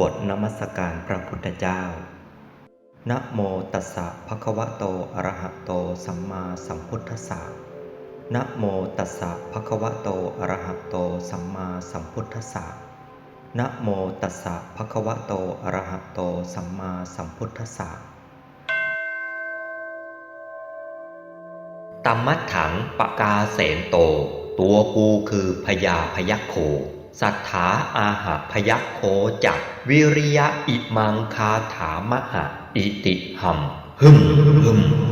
บทนมัสการพระพุทธเจ้า นะโมตัสสะภะคะวะโต อะระหะโต สัมมาสัมพุทธัสสะ นะโมตัสสะภะคะวะโต อะระหะโต สัมมาสัมพุทธัสสะ นะโมตัสสะภะคะวะโต อะระหะโต สัมมาสัมพุทธัสสะตัมมัดถังปะกาเสนโต ตัวกูคือพญาพยัคโค สัทธาอาหาพยัคโคจักวิริยะอิมังคาถามหะอิติหัมหึมหึม